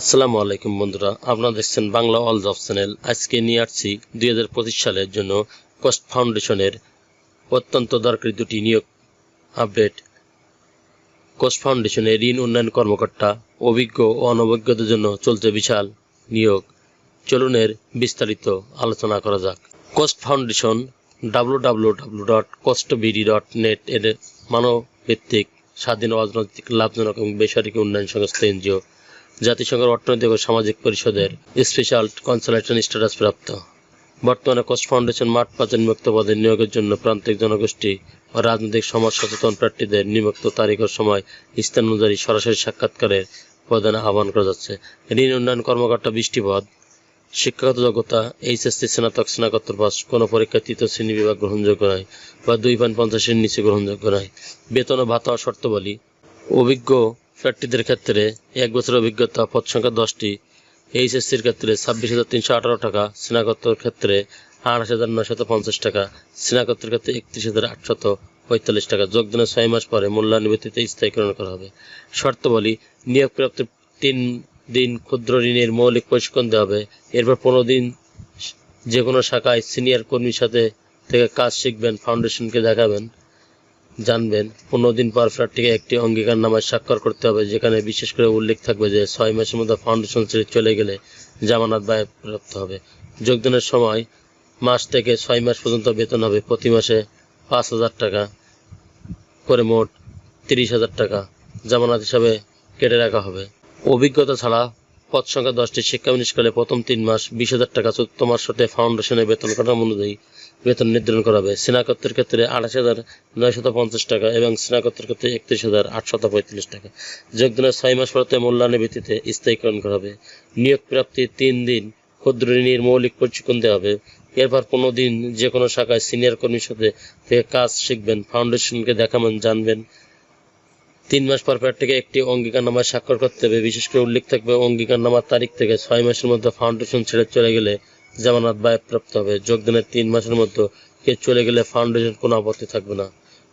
আসসালামু আলাইকুম বন্ধুরা, আপনারা দেখছেন বাংলা অল জব চ্যানেল আজকে নিয়ে আসছি দুই হাজার পঁচিশ সালের জন্য কোস্ট ফাউন্ডেশনের অত্যন্ত দরকারি দুটি নিয়োগ আপডেট। কোস্ট ফাউন্ডেশনের ঋণ উন্নয়ন কর্মকর্তা, অভিজ্ঞ ও অনভিজ্ঞদের জন্য চলছে বিশাল নিয়োগ। চলুনের বিস্তারিত আলোচনা করা যাক। Coast Foundation W W W dot coast bd dot net এর মানবভিত্তিক স্বাধীন ও রাজনৈতিক লাভজনক এবং বেসরকারি উন্নয়ন সংস্থা এনজিও জাতিসংঘের অর্থনৈতিক ও সামাজিক পরিষদের স্পেশাল কনসালটেন্ট স্ট্যাটাস প্রাপ্ত। বর্তমানে কোস্ট ফাউন্ডেশন মাঠ নিযুক্ত পদে নিয়োগের জন্য প্রান্তিক জনগোষ্ঠী ও রাজনৈতিক সমাজ সচেতন প্রার্থীদের নিযুক্ত তারিখ ও সময় স্থান অনুযায়ী সরাসরি সাক্ষাৎকারের প্রদানে আহ্বান করা যাচ্ছে। ঋণ উন্নয়ন কর্মকর্তা বৃষ্টি পদ শিক্ষাগত যোগ্যতা, এইচএসসি, স্নাতক, স্নাতকোত্তর পাস, কোনো পরীক্ষায় তৃতীয় শ্রেণি বিভাগ গ্রহণযোগ্য নয় বা দুই পয়েন্ট পঞ্চাশের নিচে গ্রহণযোগ্য নয়। বেতন ও ভাতা শর্তাবলী, অভিজ্ঞ প্রার্থীদের ক্ষেত্রে এক বছরের অভিজ্ঞতা পদ সংখ্যা দশটি। এইচএসসির ক্ষেত্রে ছাব্বিশ হাজার তিনশো আঠারো টাকা, স্নাতকোত্তর ক্ষেত্রে আঠাশ হাজার নয়শত পঞ্চাশ টাকা, স্নাতকোত্তর ক্ষেত্রে একত্রিশ হাজার আটশত পঁয়তাল্লিশ টাকা। যোগদানের ছয় মাস পরে মূল্যায়ন ভিত্তিতে স্থায়ীকরণ করা হবে। শর্তাবলী, নিয়োগপ্রাপ্ত তিন দিন ক্ষুদ্র ঋণের মৌলিক প্রশিক্ষণ দেওয়া হবে। এরপর পনেরো দিন যে কোনো শাখায় সিনিয়র কর্মীর সাথে থেকে কাজ শিখবেন, ফাউন্ডেশনকে দেখাবেন। জানবেন। পনেরো দিন পর প্রার্থীকে একটি অঙ্গীকার নামায় স্বাক্ষর করতে হবে, যেখানে বিশেষ করে উল্লেখ থাকবে যে ছয় মাসের মধ্যে ফাউন্ডেশন ছেড়ে চলে গেলে জামানত ব্যয় প্রাপ্ত হবে। যোগদানের সময় মাস থেকে ছয় মাস পর্যন্ত বেতন হবে প্রতি মাসে পাঁচ হাজার টাকা করে মোট তিরিশ হাজার টাকা। জামানত হিসাবে কেটে রাখা হবে। অভিজ্ঞতা ছাড়া পদ সংখ্যা দশটি শিক্ষা মিনিস্কালে প্রথম তিন মাস বিশ হাজার টাকা, চতুর্থ মাস সাথে ফাউন্ডেশনের বেতন কাঠামো অনুযায়ী বেতন নির্ধারণ করা হবে। স্নাতকোত্তর ক্ষেত্রে আঠাশ হাজার নয়শত পঞ্চাশ টাকা এবং স্নাতকোত্তর ক্ষেত্রে একত্রিশ হাজার আটশত পঁয়ত্রিশ টাকা। যোগদানের ছয় মাস পরতে মূল্যায়নের ভিত্তিতে স্থায়ীকরণ করা হবে। নিয়োগ প্রাপ্তির তিন দিন। ক্ষুদ্র ঋণের মৌলিক প্রশিক্ষণ দেওয়া হবে। এরপর পনেরো দিন যে কোনো শাখায় সিনিয়র কর্মীর সাথে থেকে কাজ শিখবেন, ফাউন্ডেশনকে দেখাবেন, জানবেন। তিন মাস পর প্রার্থীকে একটি অঙ্গীকারনামায় স্বাক্ষর করতে হবে। বিশেষ করে উল্লেখ থাকবে অঙ্গীকারনামার তারিখ থেকে ছয় মাসের মধ্যে ফাউন্ডেশন ছেড়ে চলে গেলে জামানত ব্যয় প্রাপ্ত হবে যোগদানের তিন মাসের মধ্যে কে চলে গেলে ফাউন্ডেশন কোনো আপত্তি থাকবে না।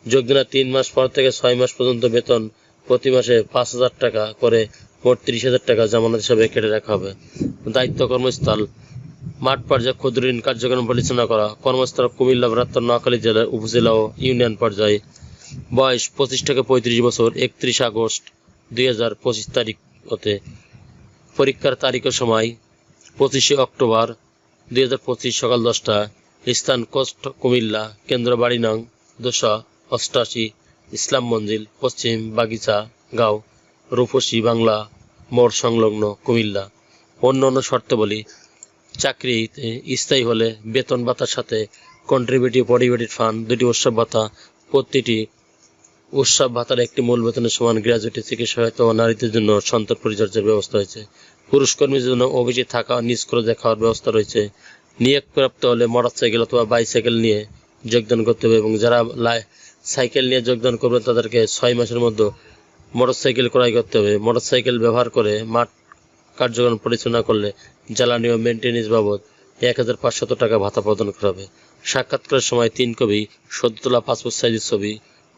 যোগদানের তিন মাস পর থেকে ছয় মাস পর্যন্ত বেতন প্রতি মাসে পাঁচ হাজার টাকা করে মোট তিরিশ হাজার টাকা জামানত হিসাবে কেটে রাখা হবে। দায়িত্ব কর্মস্থল, মাঠ পর্যায়ে ক্ষুদ্র ঋণ কার্যক্রম পরিচালনা করা, কর্মস্থল কুমিল্লা, বৃহত্তর নোয়াখালী জেলার উপজেলা ও ইউনিয়ন পর্যায়ে। বয়স পঁচিশ থেকে পঁয়ত্রিশ বছর, একত্রিশ আগস্ট দুই হাজার পঁচিশ তারিখ হতে। পরীক্ষার তারিখ ও সময় পঁচিশে অক্টোবর দুই হাজার পঁচিশ সকাল দশটা, স্থান কোস্ট, কুমিল্লা কেন্দ্র বাড়ি নং দোসা অষ্টাশি ইসলাম মঞ্জিল, পশ্চিম বাগিচা, গাঁও, রূপসী বাংলা, মোড় সংলগ্ন কুমিল্লা। অন্য অন্য শর্তাবলী চাকরিতে স্থায়ী হলে বেতন ভাতার সাথে কন্ট্রিবিউটিভ প্রভিডেন্ট ফান্ড দুটি উৎসব ভাতা, প্রতিটি উৎসব ভাতার একটি মূল বেতনের সমান গ্র্যাজুয়েটি চিকিৎসা সহায়তা ও নারীদের জন্য সন্তান পরিচর্যার ব্যবস্থা রয়েছে পুরুষ কর্মীদের জন্য অভিজিৎ থাকা, নিজ করে খাওয়ার ব্যবস্থা রয়েছে। নিয়োগপ্রাপ্ত হলে মোটরসাইকেল অথবা বাইসাইকেল নিয়ে যোগদান করতে হবে এবং যারা সাইকেল নিয়ে যোগদান করবে তাদেরকে ছয় মাসের মধ্যে মোটরসাইকেল ক্রয় করতে হবে। মোটরসাইকেল ব্যবহার করে মাঠ কার্যক্রম পরিচালনা করলে জ্বালানি ও মেনটেন্যান্স বাবদ এক হাজার পাঁচশত টাকা ভাতা প্রদান করা হবে। সাক্ষাৎকারের সময় তিন কবি সদ্য তোলা পাসপোর্ট সাইজের ছবি,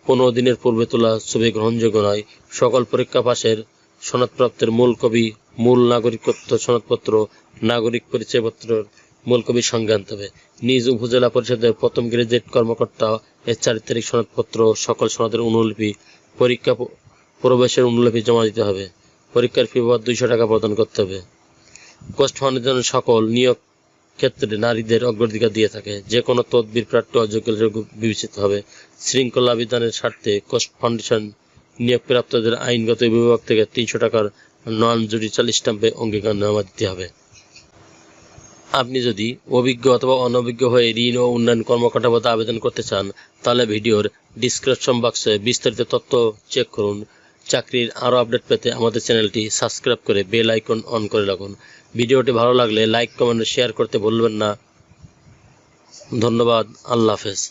পনেরো দিনের পূর্বে তোলা ছবি গ্রহণযোগ্য নয়। সকল পরীক্ষা পাশের সনদপ্রাপ্তের মূল কপি মূল নাগরিকত্ব সনদপত্র, নাগরিক পরিচয়পত্রের মূল কপির সঙ্গে আনতে হবে। নিজ উপজেলা পরিষদের প্রথম গ্রেজুয়েট কর্মকর্তা, এর চারিত্রিক সনদপত্র, সকল সনদের অনুলিপি, পরীক্ষা প্রবেশের অনুলিপি জমা দিতে হবে। পরীক্ষার ফি বাবদ দুইশো টাকা প্রদান করতে হবে। পোস্ট ফাউন্ডেশন সকল নিয়োগ ক্ষেত্রে নারীদের অগ্রাধিকার দিয়ে থাকে। যে কোনো তদবির প্রাপ্ত অযোগ্য বিবেচিত হবে। শৃঙ্খলা বিধানের স্বার্থে কোস্ট ফাউন্ডেশন নিয়োগপ্রাপ্তদের আইনগত বিভাগ থেকে তিনশো টাকার নন জুডিশিয়াল স্ট্যাম্পে অঙ্গীকারনামা দিতে হবে। আপনি যদি অভিজ্ঞ অথবা অনভিজ্ঞ হয়ে ঋণ ও উন্নয়ন কর্মকর্তা পদে আবেদন করতে চান, তাহলে ভিডিওর ডিসক্রিপশন বক্সে বিস্তারিত তথ্য চেক করুন। চাকরির আরও আপডেট পেতে আমাদের চ্যানেলটি সাবস্ক্রাইব করে বেল আইকন অন করে রাখুন। ভিডিওটি ভালো লাগলে লাইক কমেন্ট শেয়ার করতে ভুলবেন না। ধন্যবাদ, আল্লাহ হাফেজ।